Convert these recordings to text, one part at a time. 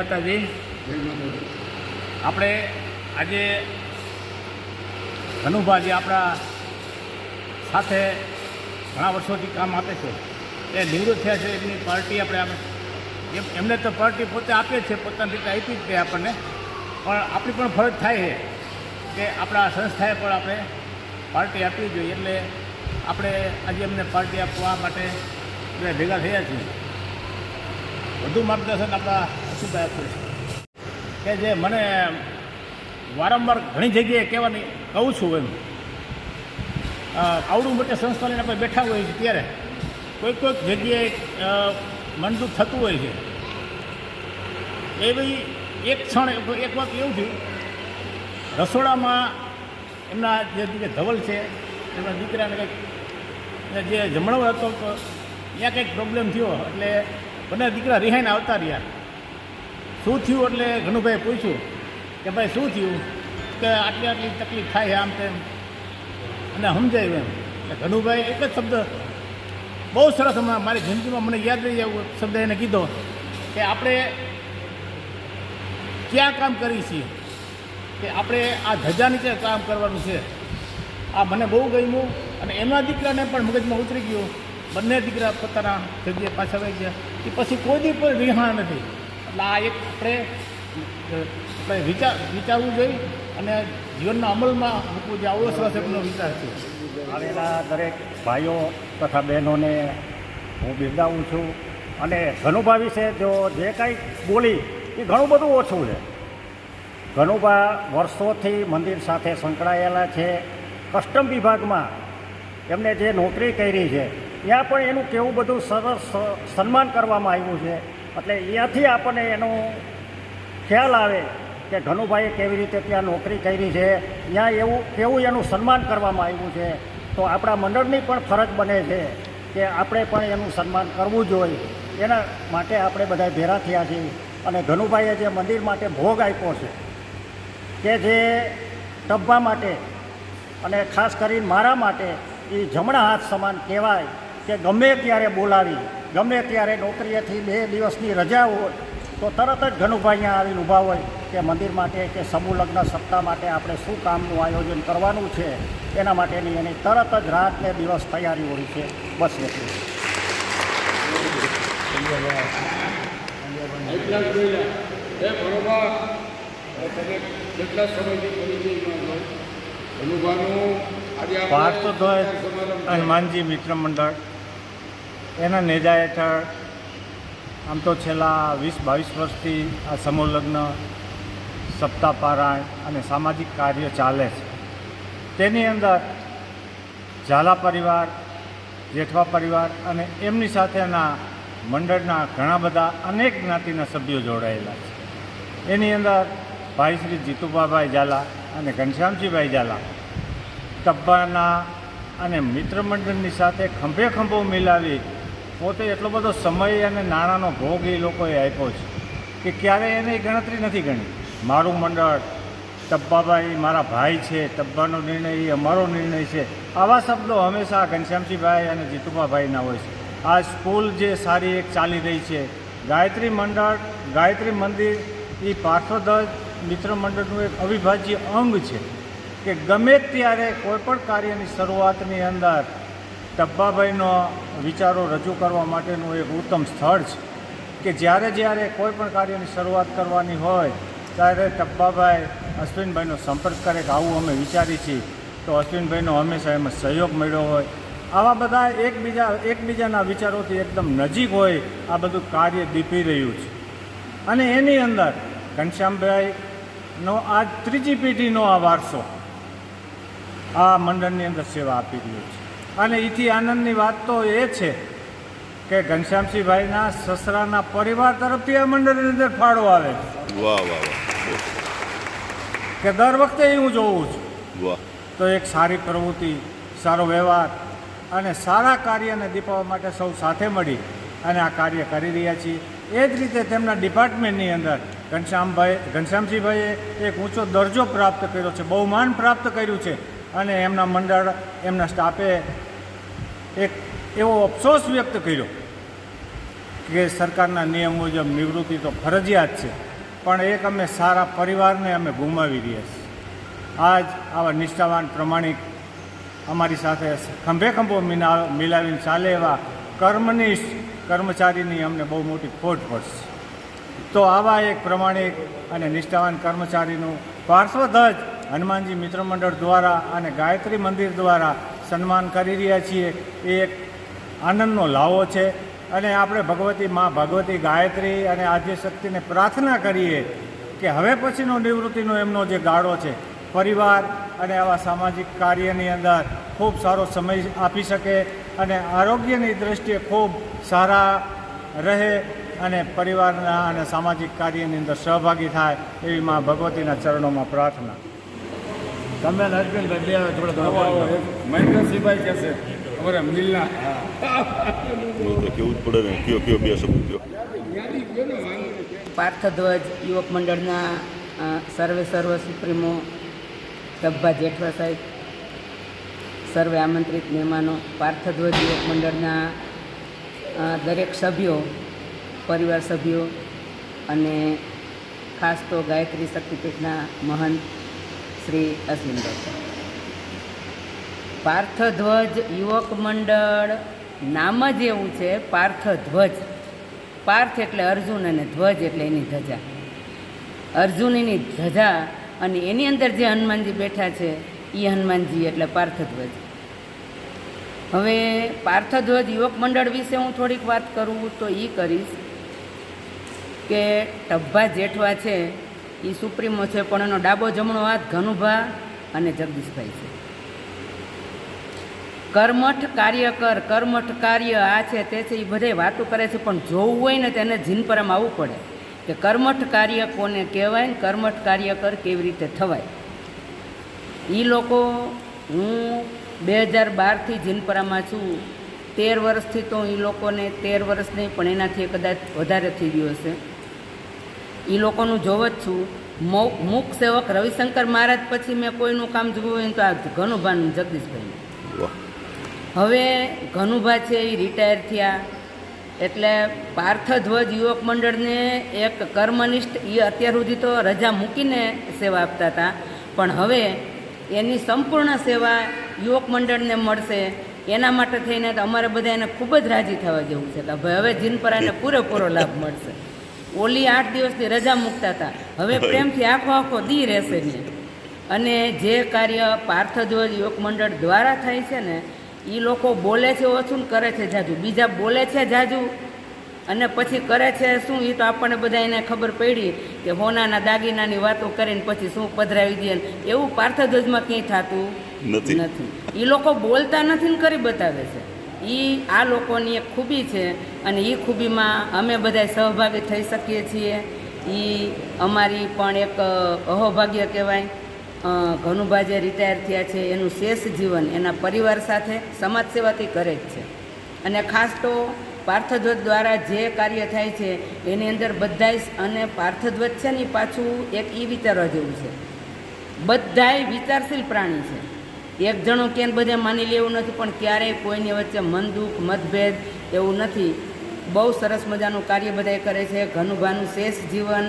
માતાજી. આપણે આજે ધનુભા જે આપણા સાથે ઘણા વર્ષોથી કામ આપે છે. એ નિવૃત્ત થયા છે, એમની પાર્ટી આપણે આપણે એમ એમને તો પાર્ટી પોતે આપે છે, પોતાની રીતે આપી જ છે આપણને. પણ આપણી પણ ફરજ થાય છે કે આપણા સંસ્થાએ પણ આપણે પાર્ટી આપવી જોઈએ. એટલે આપણે આજે એમને પાર્ટી આપવા માટે ભેગા થયા છીએ. વધુ માર્ગદર્શન આપણા અશુભાઈ આપ્યું છે? કે જે મને વારંવાર ઘણી જગ્યાએ કહેવાની કહું છું એમ. આવડું મોટી સંસ્થા લઈને આપણે બેઠા હોઈએ છીએ ત્યારે કોઈક કોઈક જગ્યાએ મનદુખ થતું હોય છે. એ ભાઈ એક ક્ષણ, એક- વાત એવું થયું રસોડામાં એમના જે ધવલ છે, એમના દીકરાને કંઈક જે જમણો હતો ત્યાં કંઈક પ્રોબ્લેમ થયો, એટલે બંને દીકરા રિહાઈને આવતા રહ્યા. શું થયું એટલે ઘણુભાઈ પૂછ્યું કે ભાઈ શું થયું? કે આટલી આટલી તકલીફ થાય આમ તેમ. અને સમજાયું એમ. એટલે ઘનુભાઈ એક જ શબ્દ બહુ સરસ હમણાં મારી જિંદગીમાં મને યાદ રહી જાય શબ્દ એને કીધો કે આપણે ક્યાં કામ કરીએ છીએ? કે આપણે આ ધજા નીચે કામ કરવાનું છે. આ મને બહુ ગમ્યું અને એમના દીકરાને પણ મગજમાં ઉતરી ગયો. બંને દીકરા પોતાના જગ્યાએ પાછા આવી ગયા. એ પછી કોઈ દી પણ રિહાણ નથી. એટલે આ એક આપણે આપણે વિચાર, વિચારવું જોઈએ અને જીવનના અમલમાં મૂકવું જે આવડો સરસ એમનો વિચાર છે. આવેલા દરેક ભાઈઓ તથા બહેનોને હું બિરદાવું છું અને ઘનુભા વિશે જો જે કાંઈ બોલી, એ ઘણું બધું ઓછું છે. ઘનુભા વર્ષોથી મંદિર સાથે સંકળાયેલા છે. કસ્ટમ વિભાગમાં એમને જે નોકરી કરી છે, ત્યાં પણ એનું કેવું બધું સરસ સન્માન કરવામાં આવ્યું છે. એટલે એથી આપણને એનું ખ્યાલ આવે કે ઘનુભાઈએ કેવી રીતે ત્યાં નોકરી કરી છે. ત્યાં એવું, કેવું એનું સન્માન કરવામાં આવ્યું છે. તો આપણા મંડળની પણ ફરજ બને છે કે આપણે પણ એનું સન્માન કરવું જોઈએ. એના માટે આપણે બધા ભેરા થયા છીએ. અને ઘનુભાઈએ જે મંદિર માટે ભોગ આપ્યો છે, કે જે ટબ્બા માટે અને ખાસ કરીને મારા માટે, એ જમણા હાથ સમાન કહેવાય કે ગમે ત્યારે બોલાવી. ગમે ત્યારે નોકરીએથી બે દિવસની રજા હોય તો તરત જ ઘનુભાઈ અહીંયા આવીને ઊભા હોય કે મંદિર માટે કે સમૂહ લગ્ન સપ્તાહ માટે આપણે શું કામનું આયોજન કરવાનું છે એના માટેની એની તરત જ રાત ને દિવસ તૈયારી હોય છે. બસ એટલું. સમારંભ હનુમાનજી મિત્ર મંડળ. એના નેજા હેઠળ આમ તો છેલ્લા વીસ બાવીસ વર્ષથી આ સમૂહ લગ્ન, સપ્તાહ પારાયણ અને સામાજિક કાર્ય ચાલે છે. તેની અંદર ઝાલા પરિવાર, જેઠવા પરિવાર અને એમની સાથેના મંડળના ઘણા બધા અનેક જ્ઞાતિના સભ્યો જોડાયેલા છે. એની અંદર ભાઈ શ્રી જીતુભાભાઈ ઝાલા અને ઘનશ્યામજીભાઈ ઝાલા તબ્બાના અને મિત્ર મંડળની સાથે ખંભે ખંભો મિલાવી પોતે એટલો બધો સમય અને નાણાંનો ભોગ એ લોકોએ આપ્યો છે કે ક્યારેય એને ગણતરી નથી ગણી. મારું મંડળ ટબ્બાભાઈ મારા ભાઈ છે ટબ્બાનો નિર્ણય એ અમારો નિર્ણય છે. આવા શબ્દો હંમેશા ઘનશ્યામજીભાઈ અને જીતુભાભાઈના હોય છે. આ સ્કૂલ જે સારી એક ચાલી રહી છે. ગાયત્રી મંડળ, ગાયત્રી મંદિર એ પાર્શ્વધ્વજ મિત્ર મંડળનું એક અવિભાજ્ય અંગ છે કે ગમે ત્યારે કોઈપણ કાર્યની શરૂઆતની અંદર ટબ્બાભાઈનો વિચારો રજૂ કરવા માટેનું એક ઉત્તમ સ્થળ છે કે જ્યારે જ્યારે કોઈ પણ કાર્યની શરૂઆત કરવાની હોય, ત્યારે ટપ્પાભાઈ અશ્વિનભાઈનો સંપર્ક કરે કે આવું અમે વિચારી છીએ, તો અશ્વિનભાઈનો હંમેશા એમાં સહયોગ મળ્યો હોય. આવા બધા એકબીજા, એકબીજાના વિચારોથી એકદમ નજીક હોય આ બધું કાર્ય દીપી રહ્યું છે. અને એની અંદર ઘનશ્યામભાઈનો આ ત્રીજી પેઢીનો આ વારસો આ મંડળની અંદર સેવા આપી રહ્યો છે. અને એથી આનંદની વાત તો એ છે કે ઘનશ્યામસિંહભાઈના સસરાના પરિવાર તરફથી આ મંડળની અંદર ફાળો આવે છે. વાહ વાહ વાહ. કે દર વખતે હું જોઉં છું. વાહ. તો એક સારી પ્રવૃત્તિ સારો વ્યવહાર અને સારા કાર્યને દીપાવવા માટે સૌ સાથે મળી અને આ કાર્ય કરી રહ્યા છીએ. એ જ રીતે તેમના ડિપાર્ટમેન્ટની અંદર ઘનશ્યામભાઈ ઘનશ્યામસિંહભાઈએ એક ઊંચો દરજ્જો પ્રાપ્ત કર્યો છે બહુમાન પ્રાપ્ત કર્યું છે. અને એમના મંડળ, એમના સ્ટાફે એક એવો અફસોસ વ્યક્ત કર્યો કે સરકારના નિયમ મુજબ નિવૃત્તિ તો ફરજિયાત છે, પણ એક અમે સારા પરિવારને અમે ગુમાવી રહ્યા છીએ. આજ આવા નિષ્ઠાવાન પ્રમાણિક અમારી સાથે ખંભે ખંભો મિના, મિલાવીને ચાલે એવા કર્મનિષ્ઠ કર્મચારીની અમને બહુ મોટી ખોટ પડશે. તો આવા એક પ્રમાણિક અને નિષ્ઠાવાન કર્મચારીનું પાર્શ્વધ્વજ હનુમાનજી મિત્ર મંડળ દ્વારા અને ગાયત્રી મંદિર દ્વારા સન્માન કરી રહ્યા છીએ. એ એક આનંદનો લાવો છે. અને આપણે ભગવતી મા ભગવતી ગાયત્રી અને આદ્ય શક્તિને પ્રાર્થના કરીએ કે હવે પછીનો નિવૃત્તિનો એમનો જે ગાળો છે, પરિવાર અને આવા સામાજિક કાર્યની અંદર ખૂબ સારો સમય આપી શકે અને આરોગ્યની દૃષ્ટિએ ખૂબ સારા રહે અને પરિવારના અને સામાજિક કાર્યની અંદર સહભાગી થાય એવી મા ભગવતીના ચરણોમાં પ્રાર્થના. તમે ને અરવિંદભાઈ બે થોડા મહેન્દ્રસિંહભાઈ કહેશે અમારા મિલના તો કેવું જ પડે ને? કયો કયો બે શબ્દ કયો? યાદી ગયો ને વાંધો નહીં. પાર્થધ્વજ યુવક મંડળના સર્વે સર્વ સુપ્રીમો ડબ્બા જેઠવા સાહેબ સર્વે આમંત્રિત મહેમાનો પાર્થધ્વજ યુવક મંડળના દરેક સભ્યો પરિવાર સભ્યો અને ખાસ તો ગાયત્રી શક્તિપીઠના મહંત શ્રી અશ્વિનભાઈ પાર્થધ્વજ યુવક મંડળ નામ જ એવું છે, પાર્થધ્વજ. પાર્થ એટલે અર્જુન અને ધ્વજ એટલે એની ધજા. અર્જુનની ધજા અને એની અંદર જે હનુમાનજી બેઠા છે એ હનુમાનજી એટલે પાર્થધ્વજ. હવે પાર્થધ્વજ યુવક મંડળ વિશે હું થોડીક વાત કરું તો એ કરીશ કે ટબ્બા જેઠવા છે એ સુપ્રીમો છે, પણ એનો ડાબો જમણો હાથ ઘનુભા અને જગદીશભાઈ છે. કર્મઠ કાર્ય કર, કર્મઠ કાર્ય આ છે, તે છે એ બધે વાતો કરે છે, પણ જોવું હોય ને તેને જીનપરામાં આવવું પડે. કે કર્મઠ કાર્ય કોને કહેવાય ને કર્મઠ કાર્ય કર કેવી રીતે થવાય. એ લોકો, હું બે હજાર બારથી જીનપરામાં છું, તેર વર્ષથી તો એ લોકોને તેર વર્ષ નહીં, પણ એનાથી કદાચ વધારે થઈ ગયું હશે. એ લોકોનું જોવું જ છું. મૌ- મૂક સેવક રવિશંકર મહારાજ પછી મેં કોઈનું કામ જોયું હોય ને તો આ ઘનુભાનું જગદીશભાઈનું. હવે ઘનુભા છે એ રિટાયર થયા. એટલે પાર્થધ્વજ યુવક મંડળને એક કર્મનિષ્ઠ એ અત્યાર સુધી તો રજા મૂકીને સેવા આપતા હતા. પણ હવે એની સંપૂર્ણ સેવા યુવક મંડળને મળશે. એના માટે થઈને તો અમારે બધા એને ખૂબ જ રાજી થવા જેવું છે. કે ભાઈ હવે જીનપરાને પૂરેપૂરો લાભ મળશે. ઓલી આઠ દિવસની રજા મૂકતા હતા. હવે પ્રેમથી આખો આખો દી રહેશે ને. અને જે કાર્ય પાર્થધ્વજ યોગ મંડળ દ્વારા થાય છે ને એ લોકો બોલે છે ઓછું ને કરે છે જાજુ. બીજા બોલે છે જાજુ અને પછી કરે છે શું એ તો આપણને બધા એને ખબર પડી કે હોનાના દાગીનાની વાતો કરીને પછી શું પધરાવી દે ને. એવું પાર્થધ્વજમાં ક્યાંય થતું. નથી. એ લોકો બોલતા નથી ને કરી બતાવે છે. એ આ લોકોની એક ખૂબી છે અને એ ખૂબીમાં અમે બધા સહભાગી થઈ શકીએ છીએ. એ અમારી પણ એક અહોભાગ્ય કહેવાય. ઘનુભા જે રિટાયર થયા છે, એનું શેષ જીવન એના પરિવાર સાથે સમાજ સેવાથી કરે જ છે. અને ખાસ તો પાર્થધ્વજ દ્વારા જે કાર્ય થાય છે, એની અંદર બધાય અને પાર્થધ્વજ છે ને પાછું એક એ વિચારવા જેવું છે. બધાય વિચારશીલ પ્રાણી છે. એક જણો ક્યાંય બધે માની લેવું નથી પણ ક્યારેય કોઈની વચ્ચે મન દુઃખ મતભેદ એવું નથી. બહુ સરસ મજાનું કાર્ય બધાય કરે છે. ઘનુભાનું શેષ જીવન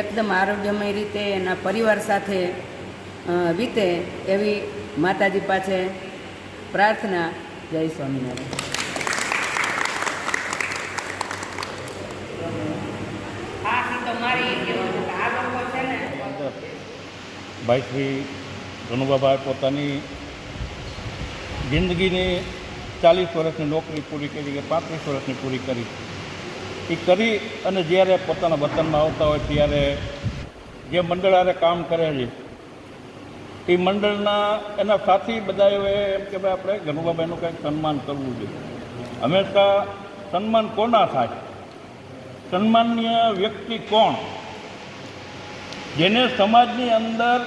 એકદમ આરોગ્યમય રીતે એના પરિવાર સાથે વીતે એવી માતાજી પાસે પ્રાર્થના. જય સ્વામિનારાયણ. હા તો ધનુભાભાઈ પોતાની જિંદગીની ચાલીસ વર્ષની નોકરી પૂરી કરી કે પાંત્રીસ વર્ષની પૂરી કરી. એ કરી અને જ્યારે પોતાના વતનમાં આવતા હોય ત્યારે જે મંડળ હારે કામ કરે છે, એ મંડળના એના સાથી બધાએ એમ કે ભાઈ આપણે ગનુબાબાઈનું કંઈક સન્માન કરવું જોઈએ. હંમેશા સન્માન કોના થાય? સન્માનીય વ્યક્તિ કોણ? જેને સમાજની અંદર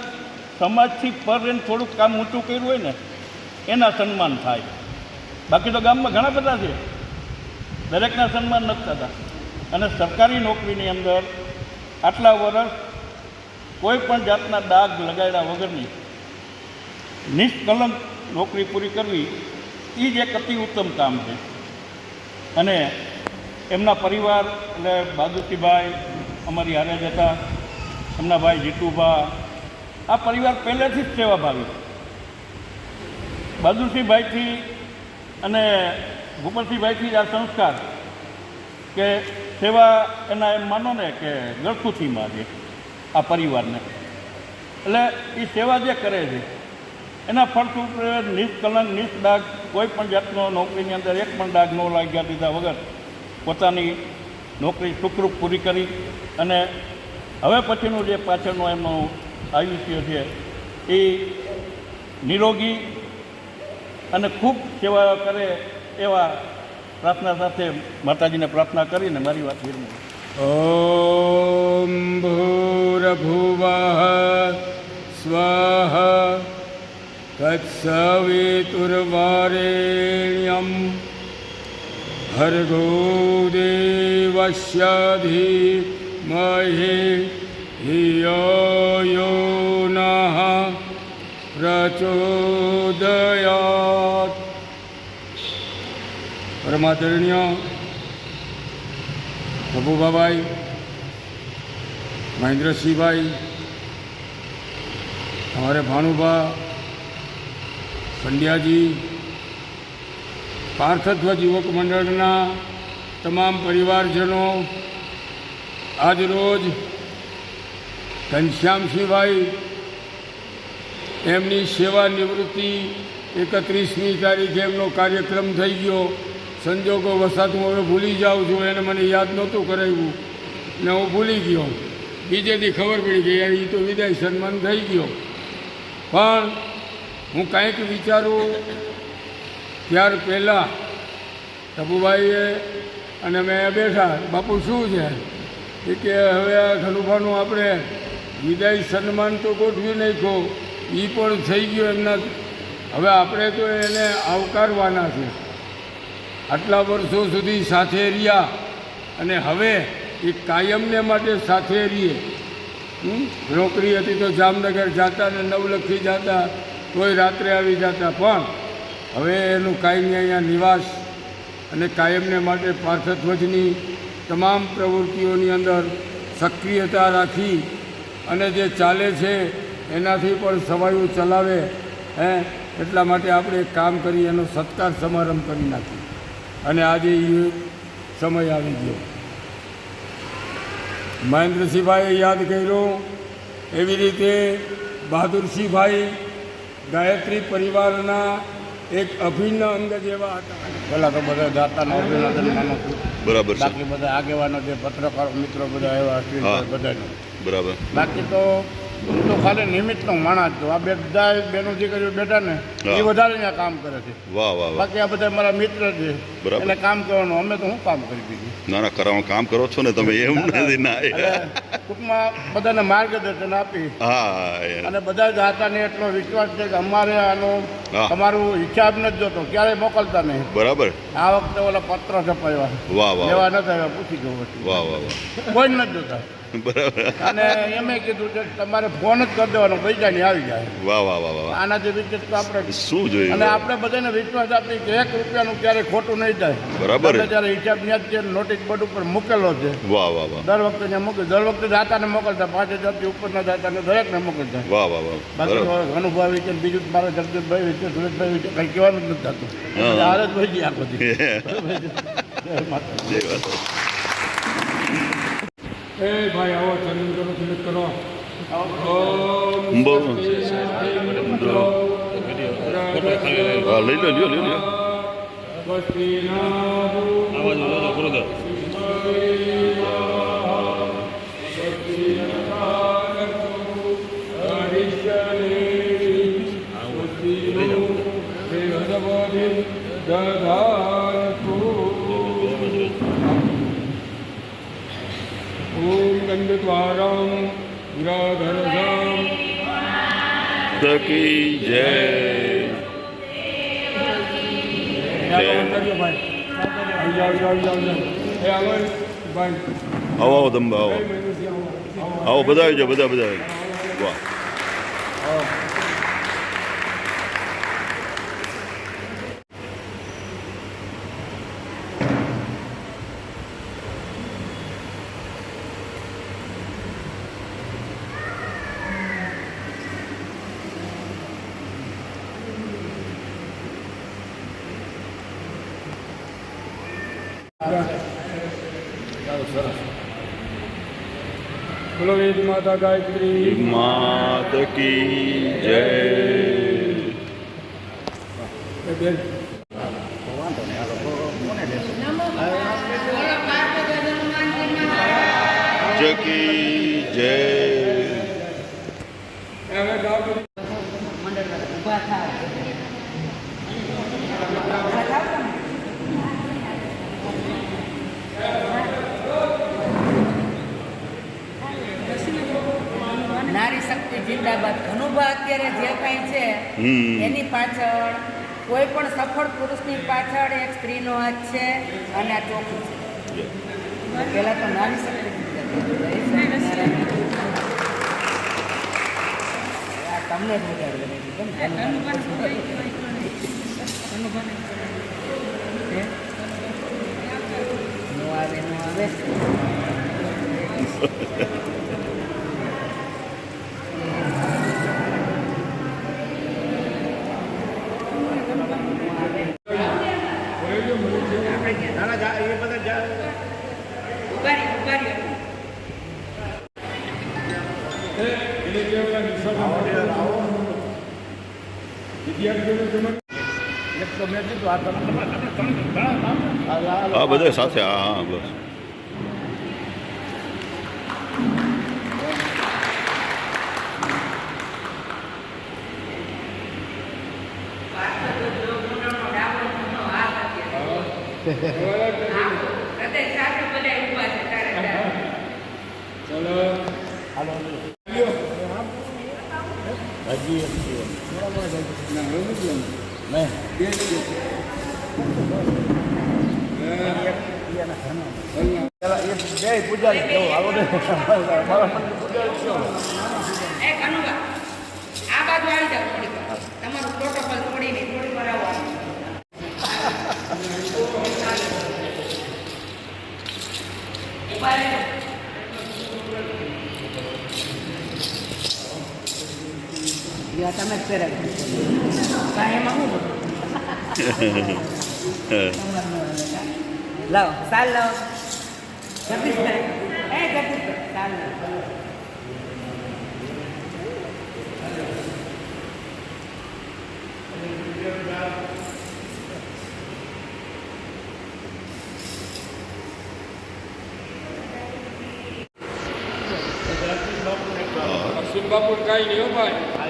સમાજથી પર રહીને થોડુંક કામ ઊંચું કર્યું હોય ને, એના સન્માન થાય. બાકી તો ગામમાં ઘણા બધા છે. દરેકના સન્માન નથી થતા. અને સરકારી નોકરીની અંદર આટલા વર્ષ કોઈ પણ જાતના ડાઘ લગાડ્યા વગરની નિષ્કલંક નોકરી પૂરી કરવી એ જ એક અતિ ઉત્તમ કામ છે. અને એમના પરિવાર, એટલે બાદુતીભાઈ અમારી હારે જ હતા. એમના ભાઈ જીતુભા આ પરિવાર પહેલેથી જ સેવાભાવી બહાદુરસિંહભાઈથી અને ભૂપતસિંહભાઈથી જ આ સંસ્કાર કે સેવા એના એમ માનો ને કે ગળથુથીમાં છે આ પરિવારને. એટલે એ સેવા જે કરે છે, એના ફળસ્વરૂપે નિષ્કલંક નિષ્ડાગ કોઈ પણ જાતનો નોકરીની અંદર એક પણ ડાઘ ન લાગ્યા દીધા વગર પોતાની નોકરી સુખરૂપ પૂરી કરી અને હવે પછીનું જે પાછળનું એમનું આયુષ્ય છે. એ નિરોગી અને ખૂબ સેવા કરે એવા પ્રાર્થના સાથે માતાજીને પ્રાર્થના કરીને મારી વાત વિરમું ઓમ ભૂરભુવ સ્વઃ તત્સવિતુર્વરેણ્યમ ભર્ગો દેવસ્ય ધીમહે ધિયો યો ન પ્રચોદયાત પરમાદરણીય પ્રભુભાભાઈ મહેન્દ્રસિંહભાઈ અમારે ભાણુભા પંડ્યાજી પાર્થત્વ યુવક મંડળના તમામ પરિવારજનો આજરોજ રોજ ઘનશ્યામસિંહભાઈ એમની સેવા નિવૃત્તિ એકત્રીસમી તારીખે એમનો કાર્યક્રમ થઈ ગયો. સંજોગો વસાત હું હવે ભૂલી જાઉં છું, એને મને યાદ નહોતું કરાવ્યું. ને હું ભૂલી ગયો. બીજેથી ખબર પડી ગઈ એ તો વિદાય સન્માન થઈ ગયો. પણ હું કાંઈક વિચારું, ત્યાર પહેલાં ટપુભાઈએ અને મેં બેઠા, બાપુ, શું છે? કે, હવે આ ખનુભાનું આપણે વિદાય સન્માન તો ગોઠવી નાખ્યો. એ પણ થઈ ગયો એમના હવે આપણે તો એને આવકારવાના છે. આટલા વર્ષો સુધી સાથે રહ્યા અને હવે એ કાયમને માટે સાથે રહીએ? નોકરી હતી તો જામનગર જતા ને નવલખી જતા, કોઈ રાત્રે આવી જતા. પણ હવે એનું કાયમી અહીંયા નિવાસ અને કાયમને માટે પાર્થધ્વજની તમામ પ્રવૃત્તિઓની અંદર સક્રિયતા રાખી અને જે ચાલે છે એનાથી પણ સવાયું ચલાવે હે? એટલા માટે આપણે એક કામ કરી એનો સત્કાર સમારંભ કરી નાખીએ. અને આજે એ સમય આવી ગયો. મહેન્દ્રસિંહભાઈએ યાદ કર્યું એવી રીતે બહાદુરસિંહભાઈ ગાયત્રી પરિવારના એક અભિન્ન અંગ જેવા હતા. પહેલાં તો બધા દાતાનો અભિનંદન માનું છું. બરાબર બાકી બધા આગેવાનો જે પત્રકારો મિત્રો બધા એવા બધા બધાનો. બરાબર. બાકી તો હું તો ખાલી નિમિત્તનો માણસ છું. આ બધા બેનો દીકરીઓ બેઠા ને એ વધારે અહીંયા કામ કરે છે. વાહ વાહ બાકી આ બધા મારા મિત્ર છે. બરાબર. એટલે કામ કરવાનું અમે તો હું કામ કરી દીધું ના ના કરાવવાનું કામ કરો છો ને તમે એમ નથી ના ટૂંકમાં બધાને માર્ગદર્શન આપી. હા અને બધા દાતાને એટલો વિશ્વાસ છે કે અમારે આનો અમારું તમારું હિસાબ નથી જોતો ક્યારેય મોકલતા નહીં. બરાબર. આ વખતે ઓલા પત્ર છપાવ્યા. વાહ વાહ લેવા વાહ નથી આવ્યા પૂછી જવું. વાહ વાહ વાહ. કોઈ નથી જોતા. બરાબર. અને એમે કીધું છે તમારે ફોન જ કરી દેવાનો પૈસાની આવી જાય. વાહ વાહ વાહ વાહ આનાથી તો આપણે. શું જોયું અને આપણે બધાને વિશ્વાસ આપી કે એક રૂપિયાનું ક્યારેય ખોટું નહીં થાય. બરાબર. જ્યારે હિસાબ ન્યાજ છે નોટિસ બોર્ડ ઉપર મૂકેલો છે. વાહ વાહ વાહ. દર વખતે મોકલે દર વખતે દાતાને મોકલતા પાંચ હજારથી ઉપરના દાતાને દરેકને મોકલતા. વાહ વાહ વાહ. બાકી અનુભવી છે બીજું મારા જગદીશભાઈ વિશે સુરેશભાઈ વિશે કંઈ કહેવાનું જ નથી થતું. હા. ભાઈ ગઈ આખો જય માતા હે ભાઈ આવો ચંદ્ર તિલક કરો લઈ લો લ્યો લ્યો લ્યો આવાજ બોલો તો દધા ઓમ ગંધદ્વારામ ગૃહધરધામ તકી જય આવી આવી તમે આવો આવો બધા આવી જાઓ બધા બધા. વાહ બોલો માતા ગાયત્રી. માત કી જય. બેન. ચકી જય એ હવે ગાવ કરી ઊભા થાવ નારી શક્તિ જિંદાબાદ. ધનુભા અત્યારે જે કાંઈ છે એની પાછળ કોઈ પણ સફળ પુરુષની પાછળ એક સ્ત્રીનો હાથ છે અને આ ચોખ્ખું છે. પહેલાં તો નાની શક્તિ. તમને જ? નો આવે આવે ઘણા કામ આ- આ- હા બધા સાથે હા બસ. ચલો. હાલો. તમારું પ્રોટોકોલ તોડીને થોડીક વાર આવો. ઊભા રહેજો. લ્યો, તમે જ પહેરાવી કાંઈ એમાં શું બધું? લાવો સાલ લાવો જગદીશભાઈ એ જગદીશભાઈ સાલ લાવો અશ્વિન બાપુ કાંઈ નહીં હો ભાઈ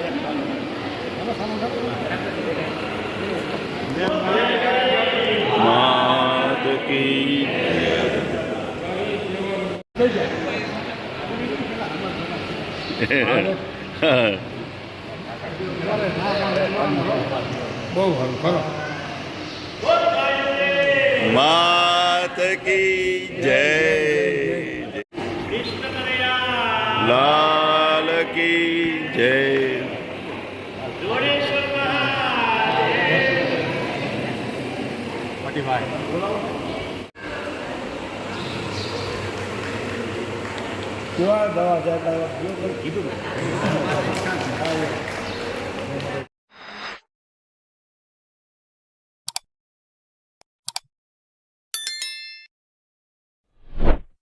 માત કી જય બહુ સારું ખરો માત કી જય લાલ કેવા દવા કીધું